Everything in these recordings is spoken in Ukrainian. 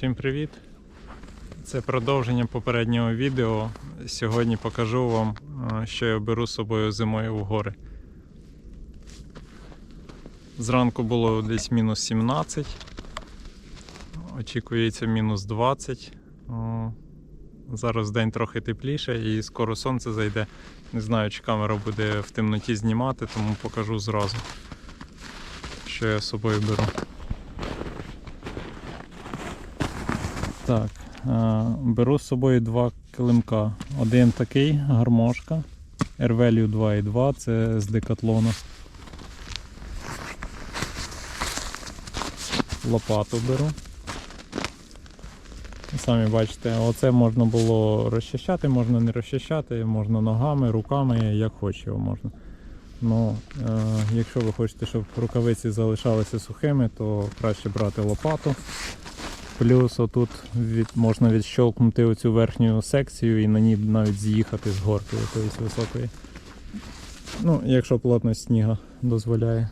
Всім привіт! Це продовження попереднього відео. Сьогодні покажу вам, е, що я беру з собою зимою в гори. Зранку було десь мінус 17, очікується мінус 20. Зараз день трохи тепліше і скоро сонце зайде. Не знаю, чи камера буде в темноті знімати, тому покажу зразу, що я з собою беру. Так, е, беру з собою два килимка. Один такий гармошка R-Value 2.2, це з декатлону. Лопату беру. Самі бачите, оце можна було розчищати, можна не розчищати, можна ногами, руками, як хоче можна. Ну, е, якщо ви хочете, щоб рукавиці залишалися сухими, то краще брати лопату. Плюс отут від, можна відщолкнути оцю верхню секцію і на ній навіть з'їхати з горки якоїсь високої. Ну, якщо плотність сніга дозволяє.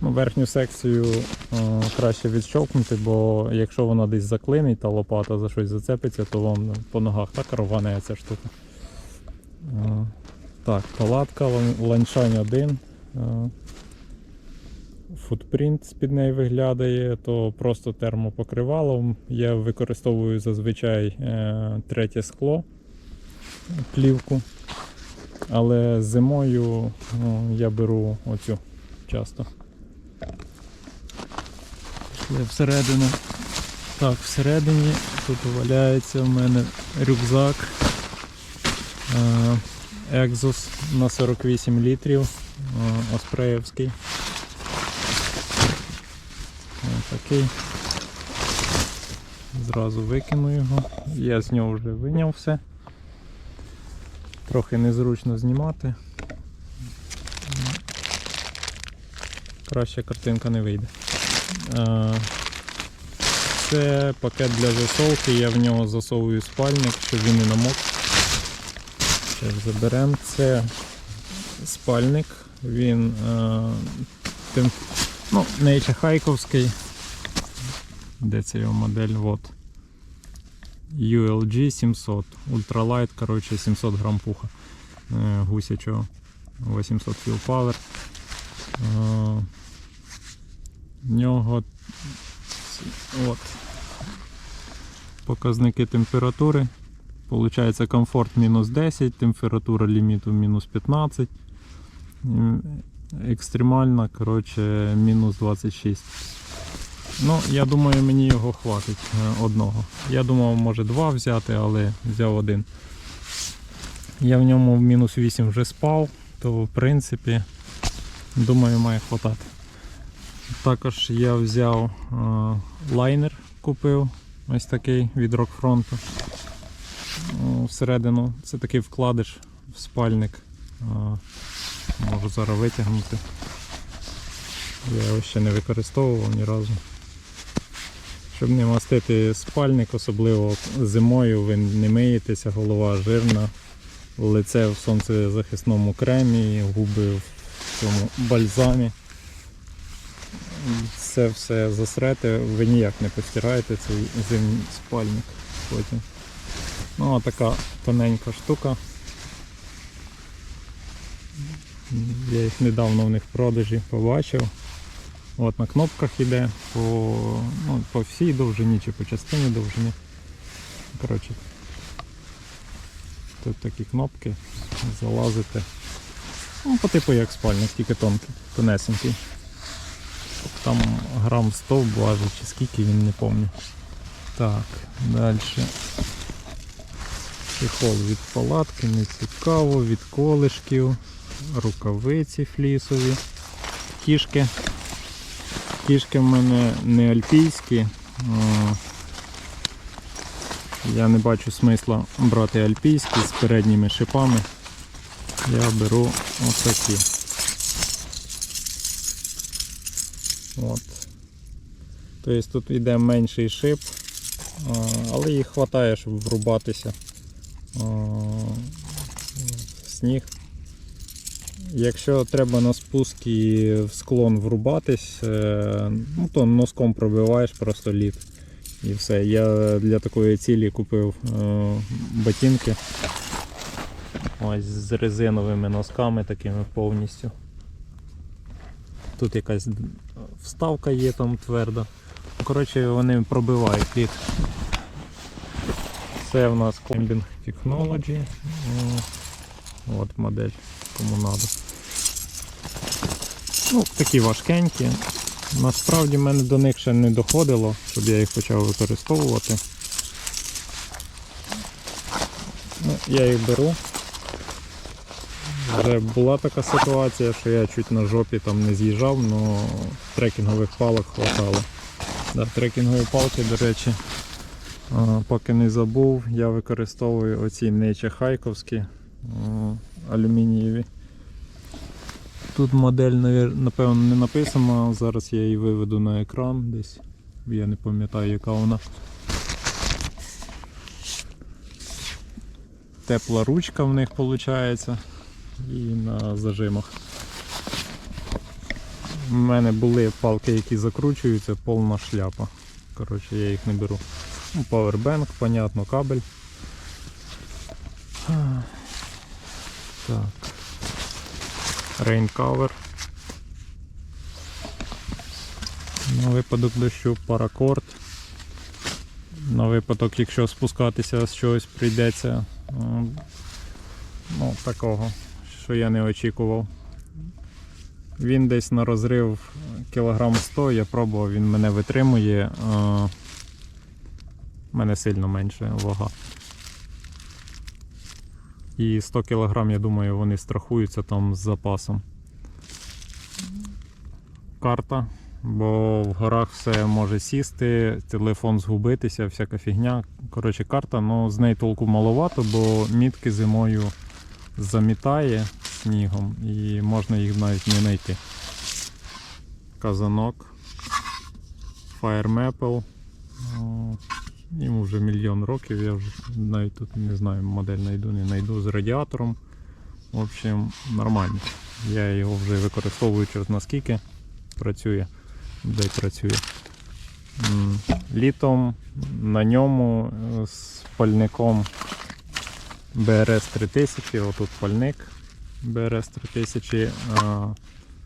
Ну, верхню секцію е, краще відщолкнути, бо якщо вона десь заклинить та лопата за щось зацепиться, то вам по ногах так рване ця штука. Е, так, палатка, лан- ланшань 1. Е, футпринт з-під неї виглядає, то просто термопокривало. Я використовую зазвичай е, третє скло, плівку. Але зимою ну, я беру оцю часто. Пішли всередину. Так, всередині тут валяється в мене рюкзак. Е, Exos на 48 літрів. е, Оспреєвський. Такий. Зразу викину його. Я з нього вже виняв все. Трохи незручно знімати. Краще картинка не вийде. Е, Це пакет для засолки, я в нього засовую спальник, щоб він не намок. Зараз заберемо. Це спальник, він е, тим, Ну, Нейча Хайковський. Де це його модель? Вот. ULG 700. Ультралайт, коротше, 700 грам пуха е, гусячого. 800 кілпавер. Е, В нього от, показники температури. Получається комфорт мінус 10, температура ліміту мінус 15. Екстремальна, коротше, мінус 26. Ну, я думаю, мені його хватить е, одного. Я думав, може два взяти, але взяв один. Я в ньому в мінус 8 вже спав, то в принципі, думаю, має хватати. Також я взяв е, лайнер, купив ось такий від Рокфронту. О, Всередину це такий вкладиш в спальник. Е, Можу зараз витягнути. Я його ще не використовував ні разу. Щоб не мастити спальник, особливо зимою ви не миєтеся, голова жирна, лице в сонцезахисному кремі, губи в цьому бальзамі. Це все засрете, ви ніяк не постираєте цей зимній спальник потім. Ну, а така тоненька штука. Я їх недавно в них в продажі побачив. От на кнопках іде по, ну, по всій довжині чи по частині довжині. Коротше, тут такі кнопки, залазите. Ну, по типу як спальник, тільки тонкий, тонесенький. Там грам 100 важить чи скільки він не пам'ятаю. Так, далі. Чехол від палатки, не цікаво, від колишків рукавиці флісові, кішки. Кішки в мене не альпійські. Я не бачу смисла брати альпійські з передніми шипами. Я беру отакі. От. Тобто тут йде менший шип, але їх вистачає, щоб врубатися в сніг. Якщо треба на спуск і в склон врубатись, е, ну, то носком пробиваєш просто лід І все. Я для такої цілі купив е, ботинки. Ось з резиновими носками такими повністю. Тут якась вставка є там тверда. Коротше, вони пробивають лід. Це в нас Climbing Technology. От модель, кому треба. Ну, такі важкенькі. Насправді в мене до них ще не доходило, щоб я їх почав використовувати. Ну, я їх беру. Вже була така ситуація, що я чуть на жопі там не з'їжджав, але трекінгових палок хватало. Да, трекінгові палки, до речі, поки не забув, я використовую оці нече хайковські алюмінієві. Тут модель, напевно, не написана, зараз я її виведу на екран десь. Я не пам'ятаю, яка вона. Тепла ручка в них виходить і на зажимах. У мене були палки, які закручуються, повна шляпа. Коротше, я їх не беру. Ну, понятно, кабель. Так. Rain cover. На випадок дощу паракорд. На випадок, якщо спускатися з чогось прийдеться. Ну, такого, що я не очікував. Він десь на розрив кілограм 100, я пробував, він мене витримує. У мене сильно менше вага. І 100 кг, я думаю, вони страхуються там з запасом. Карта, бо в горах все може сісти, телефон згубитися, всяка фігня. Коротше, карта, ну з неї толку маловато, бо мітки зимою замітає снігом і можна їх навіть не знайти. Казанок, Fire Maple. Йому вже мільйон років, я вже навіть тут не знаю, модель знайду, не знайду з радіатором. В общем, нормально. Я його вже використовую через наскільки працює, де працює. Літом на ньому е, з пальником BRS 3000, отут пальник BRS 3000.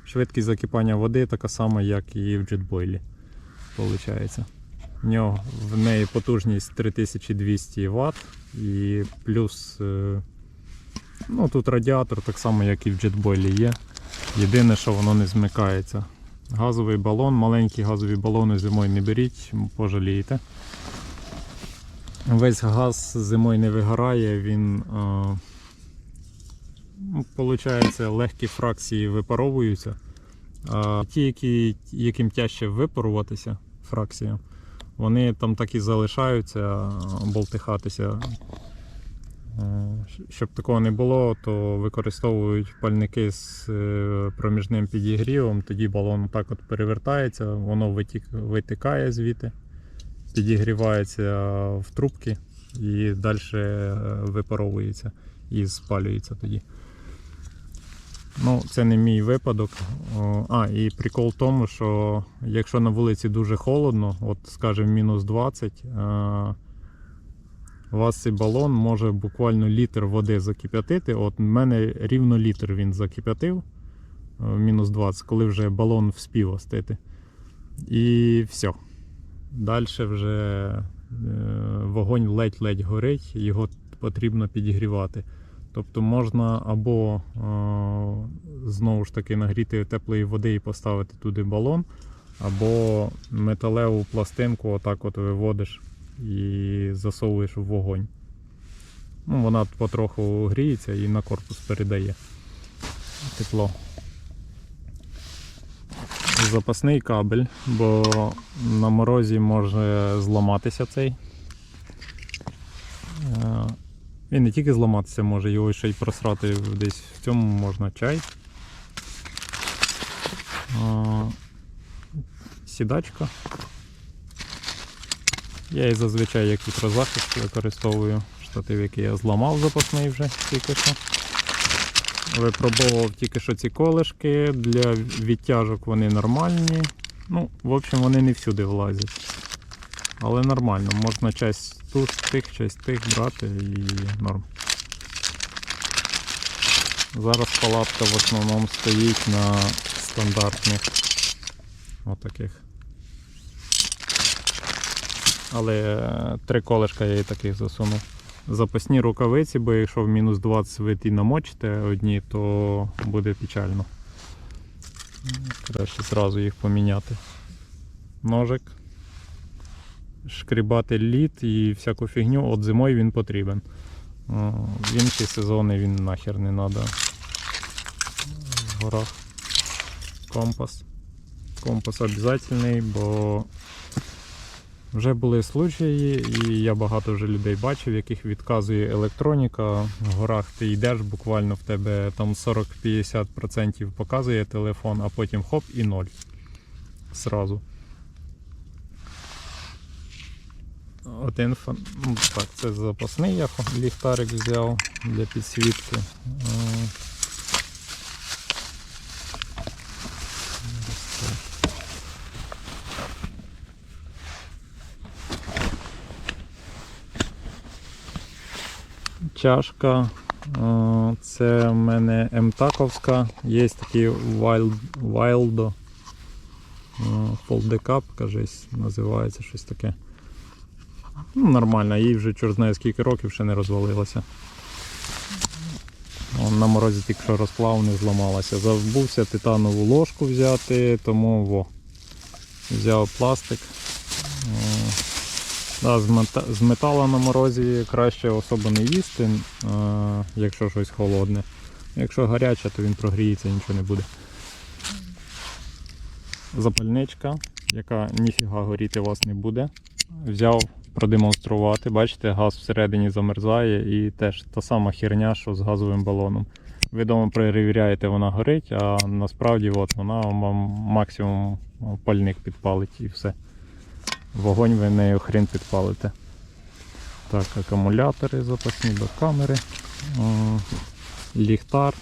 Швидкість закипання води така сама, як і в джетбойлі. Получається. В нього в неї потужність 3200 Вт і плюс е, ну, тут радіатор так само, як і в джетбойлі є. Єдине, що воно не змикається. Газовий балон, маленькі газові балони зимою не беріть, пожалієте. Весь газ зимою не вигорає, він е, ну, легкі фракції випаровуються. А ті, які, яким тяжче випаруватися фракціям, вони там так і залишаються болтихатися. Е, Щоб такого не було, то використовують пальники з е, проміжним підігрівом, тоді балон так от перевертається, воно витикає звідти, підігрівається в трубки і далі випаровується і спалюється тоді. Ну, це не мій випадок. А, і прикол в тому, що якщо на вулиці дуже холодно, от скажімо, мінус 20, е, у вас цей балон може буквально літр води закип'ятити. От в мене рівно літр він закип'ятив е, мінус 20, коли вже балон вспів остити. І все. Далі вже е, вогонь ледь-ледь горить, його потрібно підігрівати. Тобто можна або е, знову ж таки нагріти теплої води і поставити туди балон, або металеву пластинку отак от виводиш і засовуєш в вогонь. Ну, вона потроху гріється і на корпус передає тепло. Запасний кабель, бо на морозі може зламатися цей. Він не тільки зламатися може, його ще й просрати десь в цьому можна чай. Сідачка. Я її зазвичай як вітрозахист використовую. Штатив, який я зламав запасний вже тільки що. Випробовував тільки що ці колишки. Для відтяжок вони нормальні. Ну, в общем, вони не всюди влазять. Але нормально, можна часть тут, тих, часть тих брати і норм. Зараз палатка в основному стоїть на стандартних отаких. Але е, три колешка я і таких засунув. Запасні рукавиці, бо якщо в мінус 20 ви ті намочите одні, то буде печально. Краще зразу їх поміняти. Ножик. Шкрібати лід і всяку фігню, от зимою він потрібен. В інші сезони він нахер не треба. В горах. Компас. Компас обов'язковий, бо вже були случаї, і я багато вже людей бачив, яких відказує електроніка. В горах ти йдеш, буквально в тебе там 40-50% показує телефон, а потім хоп і ноль. Сразу. Один фон... ну, Так, це запасний я ліхтарик взяв для підсвітки. Е. Чашка. е, Це в мене МТАКовська. Є такі Wild, Wildo. е, Fold Cup, кажись, називається щось таке. Ну, нормально, їй вже чорт знає скільки років ще не розвалилася. Вон на морозі тільки що розплав, не зламалася. Забувся титанову ложку взяти, тому во. Взяв пластик. Е, Да, з, мета... з металу на морозі краще особо не їсти, е, якщо щось холодне. Якщо гаряче, то він прогріється, нічого не буде. Запальничка, яка ніфіга горіти у вас не буде. Взяв продемонструвати. Бачите, газ всередині замерзає і теж та сама херня, що з газовим балоном. Ви дома перевіряєте, вона горить, а насправді от вона вам максимум пальник підпалить і все. Вогонь ви нею хрен підпалите. Так, акумулятори запасні до камери. Ліхтар.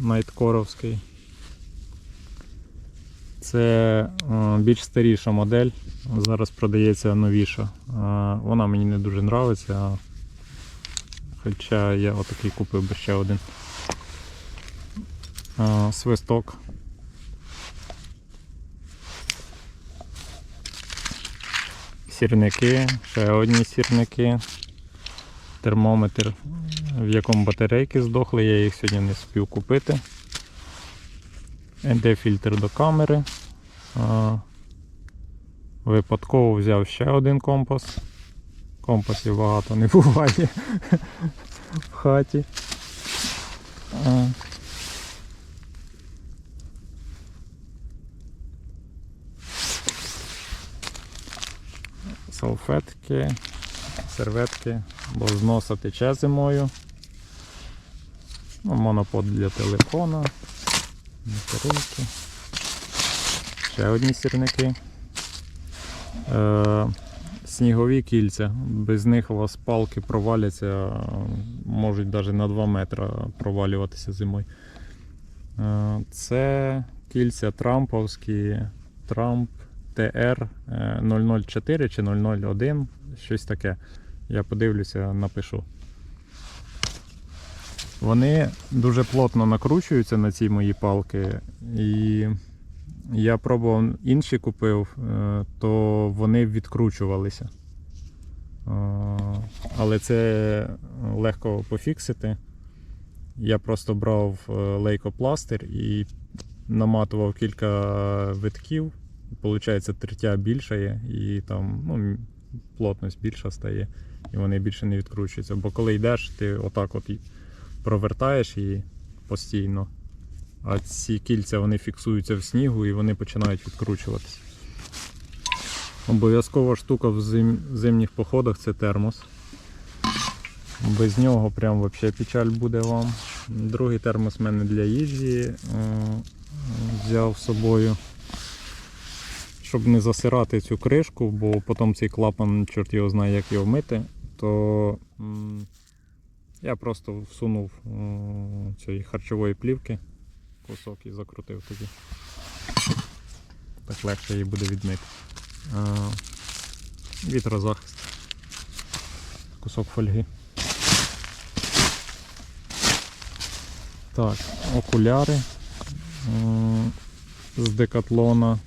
Найткоровський. Це е, більш старіша модель. Зараз продається новіша. Е, Вона мені не дуже подобається. Хоча я отакий купив би ще один. Е, Свисток. Сірники, ще одні сірники. Термометр, в якому батарейки здохли, я їх сьогодні не спів купити. ND-фільтр до камери. Випадково взяв ще один компас. Компасів багато не буває в хаті. Салфетки, серветки, бо з носа тече зимою. Ну, монопод для телефона, батарейки. Ще одні сірники. Е, снігові кільця. Без них у вас палки проваляться, можуть навіть на 2 метри провалюватися зимою. Е, це кільця трамповські, Трамп е, 004 чи 001, щось таке. Я подивлюся, напишу. Вони дуже плотно накручуються на ці мої палки. І я пробував інші купив, е, то вони відкручувалися. Е, Але це легко пофіксити. Я просто брав е, лейкопластир і наматував кілька витків. Получається, тертя більша є і там ну, плотність більша стає, і вони більше не відкручуються. Бо коли йдеш, ти отак от провертаєш її постійно, а ці кільця вони фіксуються в снігу і вони починають відкручуватися. Обов'язкова штука в зим... зимніх походах це термос. Без нього прям вообще печаль буде вам. Другий термос в мене для їжі е, взяв з собою. Щоб не засирати цю кришку, бо потім цей клапан, чорт його знає, як його мити, то я просто всунув м, цієї харчової плівки кусок і закрутив тоді. так легше її буде відмити. Е, Вітрозахист. Кусок фольги. Так, окуляри з декатлона.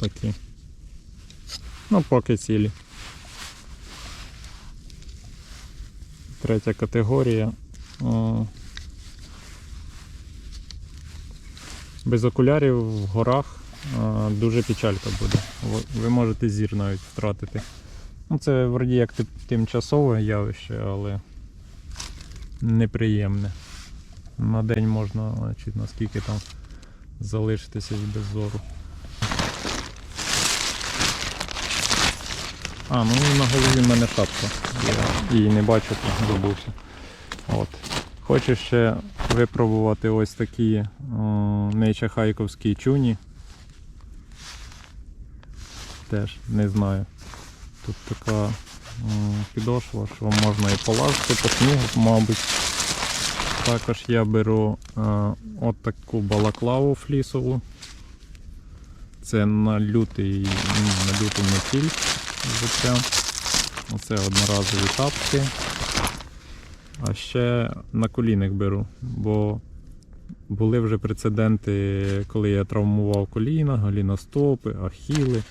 Такі. Ну, поки цілі. Третя категорія. Без окулярів в горах дуже печалька буде. Ви- можете зір навіть втратити. Ну, це вроді як тимчасове явище, але неприємне. На день можна наскільки там залишитися без зору. А, ну на голові в мене шапка. Я її не бачу, забувся. От. Хочу ще випробувати ось такі о, нейчахайковські чуні. Теж не знаю. Тут така м, підошва, що можна і полазити по снігу, мабуть. Також я беру е, от таку балаклаву флісову. Це на лютий, на лютий метіль взуття. Оце одноразові тапки. А ще на колінник беру, бо були вже прецеденти, коли я травмував коліна, голіностопи, ахіли.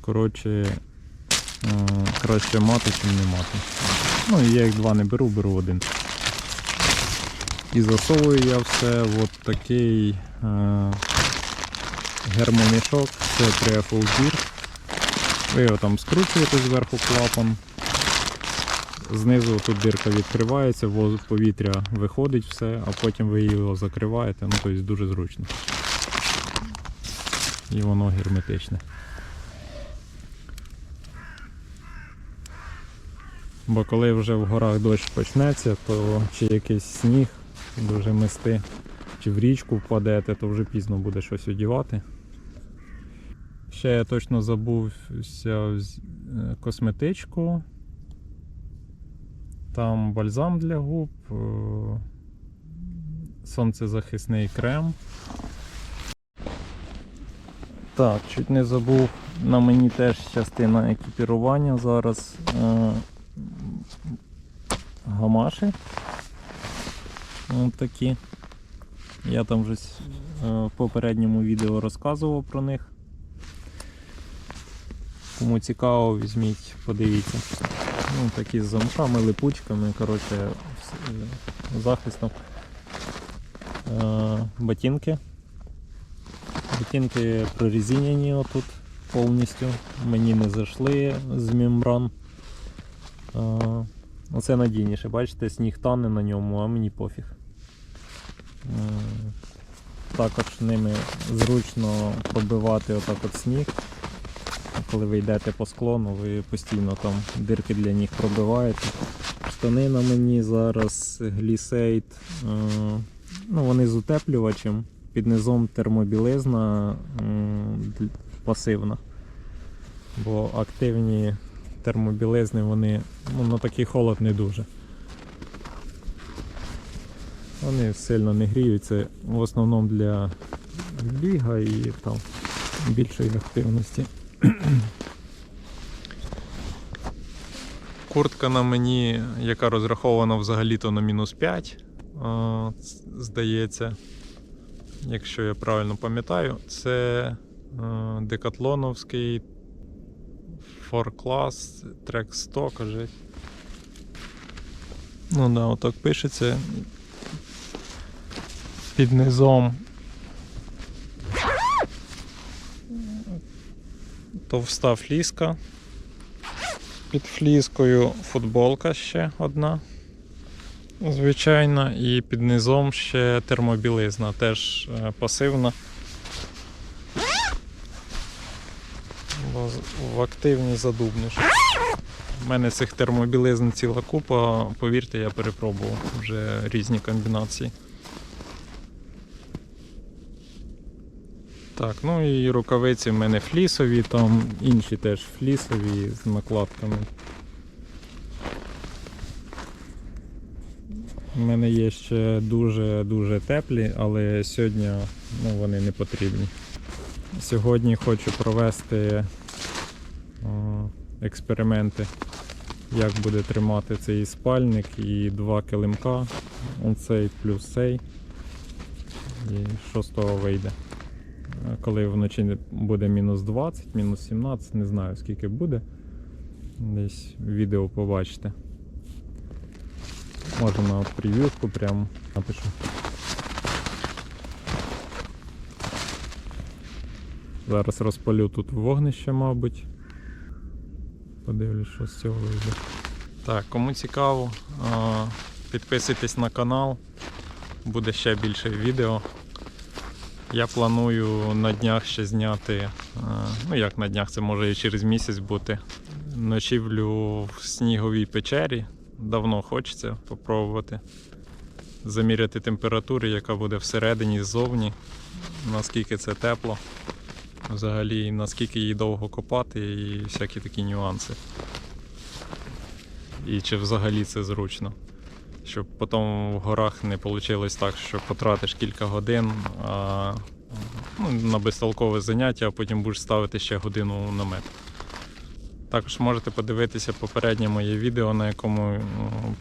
Коротше, краще мати, чим не мати. Ну і я їх два не беру, беру один. І засовую я все в такий е, гермомішок, це Triafull Gear. Ви його там скручуєте зверху клапан. Знизу тут дирка відкривається, повітря виходить все, а потім ви його закриваєте, ну тобто дуже зручно. І воно герметичне. Бо коли вже в горах дощ почнеться, то чи якийсь сніг дуже мести, чи в річку впадете, то вже пізно буде щось одівати. Ще я точно забувся е, косметичку. Там бальзам для губ, е, сонцезахисний крем. Так, чуть не забув, на мені теж частина екіпірування зараз е, гамаші. Ось такі. Я там вже е, в попередньому відео розказував про них. Кому цікаво, візьміть, подивіться. Ну, такі з замками, липучками, коротше, захистом. Е, ботинки. Ботинки прорезинені отут повністю. Мені не зайшли з мембран. Е, оце надійніше, бачите, сніг тане на ньому, а мені пофіг. Е, також ними зручно пробивати отак от сніг. Коли ви йдете по склону, ви постійно там дирки для них пробиваєте. Штани на мені зараз глісейд. е, Ну, вони з утеплювачем. Під низом термобілизна пасивна. Бо активні термобілизни вони ну, на такий холод не дуже. Вони сильно не гріються в основному для біга і там більшої активності. Куртка на мені, яка розрахована взагалі-то на мінус 5, здається, якщо я правильно пам'ятаю, це декатлоновський For Class Track 100, каже. Ну да, отак пишеться. Під низом товста фліска. Під фліскою футболка ще одна. Звичайна, і під низом ще термобілизна, теж е, пасивна. В активній задубнеш. У мене цих термобілизн ціла купа, повірте, я перепробував вже різні комбінації. Так, ну і рукавиці в мене флісові, там інші теж флісові з накладками. У мене є ще дуже-дуже теплі, але сьогодні ну, вони не потрібні. Сьогодні хочу провести о, експерименти, як буде тримати цей спальник і два килимка. Оцей плюс цей. І що з того вийде. Коли вночі буде мінус 20, мінус 17, не знаю скільки буде. Десь відео побачите. Може на прев'юшку прямо напишу. Зараз розпалю тут вогнище, мабуть. Подивлюсь, що з цього вийде. Так, кому цікаво, підписуйтесь на канал, буде ще більше відео. Я планую на днях ще зняти, ну як на днях, це може і через місяць бути. Ночівлю в сніговій печері. Давно хочеться попробувати. Заміряти температуру, яка буде всередині ззовні, наскільки це тепло. Взагалі, наскільки її довго копати і всякі такі нюанси. І чи взагалі це зручно. Щоб потім в горах не вийшло так, що потратиш кілька годин а, ну, на безтолкове заняття, а потім будеш ставити ще годину намет. Також можете подивитися попереднє моє відео, на якому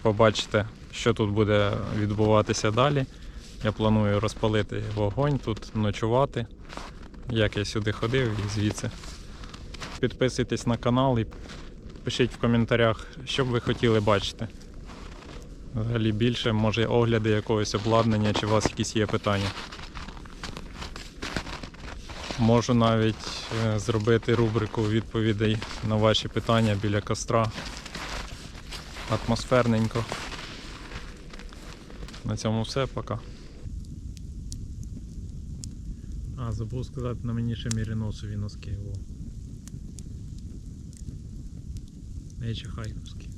побачите, що тут буде відбуватися далі. Я планую розпалити вогонь, тут ночувати, як я сюди ходив і звідси. Підписуйтесь на канал і пишіть в коментарях, що б ви хотіли бачити. Взагалі більше, може огляди якогось обладнання, чи у вас якісь є питання. Можу навіть е, зробити рубрику відповідей на ваші питання біля костра. Атмосферненько. На цьому все, пока. А, забув сказати, на мені ще міріносові носки. О. Нечі хайковські.